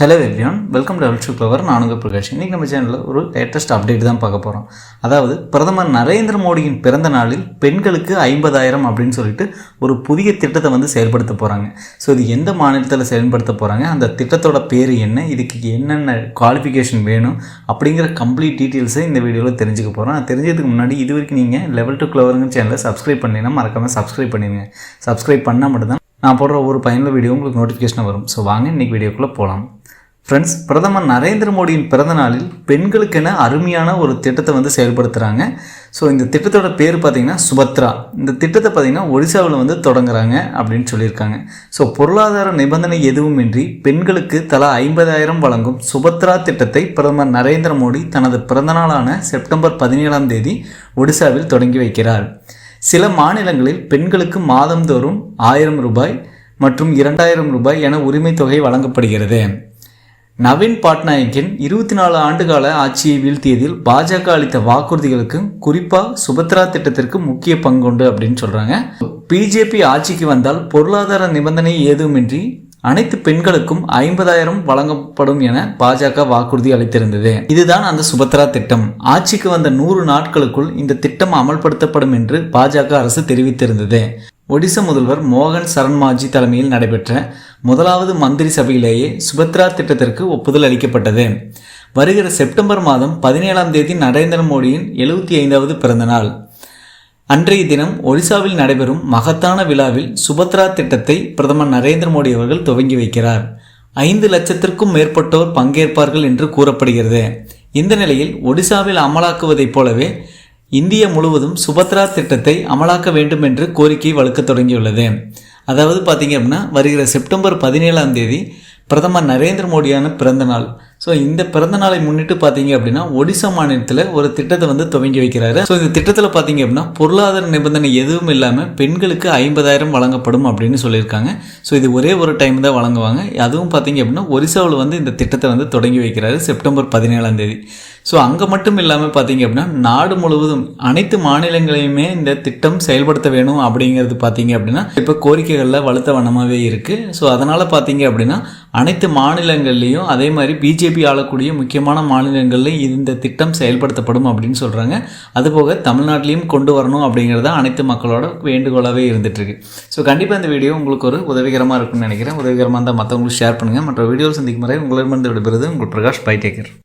Hello everyone welcome to double power நானுங்க பிரகாஷ். இன்றைக்கி நம்ம சேனலில் ஒரு லேட்டஸ்ட் அப்டேட் தான் பார்க்க போகிறோம் அதாவது பிரதமர் நரேந்திர மோடியின் பிறந்த நாளில் பெண்களுக்கு ஐம்பதாயிரம் அப்படின்னு சொல்லிட்டு ஒரு புதிய திட்டத்தை வந்து செயல்படுத்த போகிறாங்க ஸோ இது எந்த மாநிலத்தில் செயல்படுத்த போகிறாங்க அந்த திட்டத்தோட பேர் என்ன? இதுக்கு என்னென்ன குவாலிஃபிகேஷன் வேணும்? அப்படிங்கிற கம்ப்ளீட் டீட்டெயில்ஸை இந்த வீடியோவில் தெரிஞ்சுக்க போகிறோம் தெரிஞ்சதுக்கு முன்னாடி இது வரைக்கும் நீங்கள் லெவல் டு கிளவருங்க சேனலை சப்ஸ்கிரைப் பண்ணிங்கன்னா மறக்காமல் சப்ஸ்கிரைப் பண்ணிடுங்க சப்ஸ்கிரைப் பண்ணால் மட்டும்தான் நான் போடுற ஒரு பயனுள்ள வீடியோ உங்களுக்கு நோட்டிஃபிகேஷன் வரும். ஸோ வாங்க இன்றைக்கி வீடியோக்குள்ளே போகலாம் ஃப்ரெண்ட்ஸ் பிரதமர் நரேந்திர மோடியின் பிறந்த நாளில் பெண்களுக்கென அருமையான ஒரு திட்டத்தை வந்து செயல்படுத்துகிறாங்க ஸோ இந்த திட்டத்தோட பேர் பார்த்திங்கன்னா சுபத்ரா. இந்த திட்டத்தை பார்த்திங்கன்னா ஒடிசாவில் வந்து தொடங்குறாங்க அப்படின்னு சொல்லியிருக்காங்க. ஸோ பொருளாதார நிபந்தனை எதுவுமின்றி பெண்களுக்கு தலா ஐம்பதாயிரம் வழங்கும் சுபத்ரா திட்டத்தை பிரதமர் நரேந்திர மோடி தனது பிறந்தநாளான செப்டம்பர் பதினேழாம் தேதி ஒடிசாவில் தொடங்கி வைக்கிறார். சில மாநிலங்களில் பெண்களுக்கு மாதந்தோறும் ஆயிரம் ரூபாய் மற்றும் இரண்டாயிரம் ரூபாய் என உரிமை தொகை வழங்கப்படுகிறது. நவீன் பட்நாயக்கின் இருபத்தி நாலு ஆண்டுகால ஆட்சியை வீழ்த்தியதில் பாஜக அளித்த வாக்குறுதிகளுக்கும் குறிப்பாக சுபத்ரா திட்டத்திற்கு முக்கிய பங்குண்டு அப்படின்னு சொல்கிறாங்க பிஜேபி ஆட்சிக்கு வந்தால் பொருளாதார நிபந்தனை ஏதுமின்றி அனைத்து பெண்களுக்கும் ஐம்பதாயிரம் வழங்கப்படும் என பாஜக வாக்குறுதி அளித்திருந்தது. இதுதான் அந்த சுபத்ரா திட்டம். ஆட்சிக்கு வந்த நூறு நாட்களுக்குள் இந்த திட்டம் அமல்படுத்தப்படும் என்று பாஜக அரசு தெரிவித்திருந்தது. ஒடிசா முதல்வர் மோகன் சரண்மாஜி தலைமையில் நடைபெற்ற முதலாவது மந்திரி சபையிலேயே சுபத்ரா திட்டத்திற்கு ஒப்புதல் அளிக்கப்பட்டது. வருகிற செப்டம்பர் மாதம் பதினேழாம் தேதி நரேந்திர மோடியின் எழுபத்தி ஐந்தாவது பிறந்தநாள் அன்றைய தினம் ஒடிசாவில் நடைபெறும் மகத்தான விழாவில் சுபத்ரா திட்டத்தை பிரதமர் நரேந்திர மோடி அவர்கள் துவங்கி வைக்கிறார். ஐந்து லட்சத்திற்கும் மேற்பட்டோர் பங்கேற்பார்கள் என்று கூறப்படுகிறது. இந்த நிலையில் ஒடிசாவில் அமலாக்குவதைப் போலவே இந்தியா முழுவதும் சுபத்ரா திட்டத்தை அமலாக்க வேண்டும் என்று கோரிக்கை வலுக்க தொடங்கியுள்ளது. அதாவது பார்த்தீங்க அப்படின்னா வருகிற செப்டம்பர் பதினேழாம் தேதி பிரதமர் நரேந்திர மோடியான பிறந்த நாள் ஸோ இந்த பிறந்த நாளை முன்னிட்டு பார்த்தீங்க அப்படின்னா ஒடிசா மாநிலத்தில் ஒரு திட்டத்தை வந்து துவங்கி வைக்கிறாரு. ஸோ இந்த திட்டத்தில் பார்த்தீங்க அப்படின்னா பொருளாதார நிபந்தனை எதுவும் இல்லாமல் பெண்களுக்கு ஐம்பதாயிரம் வழங்கப்படும் அப்படின்னு சொல்லியிருக்காங்க. ஸோ இது ஒரே ஒரு டைம் தான் வழங்குவாங்க. அதுவும் பார்த்தீங்க அப்படின்னா ஒரிசாவில் வந்து இந்த திட்டத்தை வந்து தொடங்கி வைக்கிறாரு செப்டம்பர் பதினேழாம் தேதி. ஸோ அங்கே மட்டும் இல்லாமல் பார்த்தீங்க அப்படின்னா நாடு முழுவதும் அனைத்து மாநிலங்களையுமே இந்த திட்டம் செயல்படுத்த வேணும் அப்படிங்கிறது பார்த்தீங்க அப்படின்னா இப்போ கோரிக்கைகளில் வலுத்த வண்ணமாகவே இருக்குது ஸோ அதனால் பார்த்தீங்க அப்படின்னா அனைத்து மாநிலங்கள்லேயும் அதே மாதிரி பிஜேபி ஆளக்கூடிய முக்கியமான மாநிலங்களில் இந்த திட்டம் செயல்படுத்தப்படும் அப்படின்னு சொல்கிறாங்க அதுபோக தமிழ்நாட்டிலையும் கொண்டு வரணும் அப்படிங்கிறத அனைத்து மக்களோட வேண்டுகோளாகவே இருந்துகிட்ருக்கு ஸோ கண்டிப்பாக இந்த வீடியோ உங்களுக்கு ஒரு உதவிகரமாக இருக்கும்னு நினைக்கிறேன். உதவிகரமாக இருந்தால் மற்றவங்களுக்கு ஷேர் பண்ணுங்கள் மற்ற வீடியோ சந்திக்கும் முறை உங்களிடமிருந்து விடுபெறுது உங்கள் பிரகாஷ் பை டேக்கர்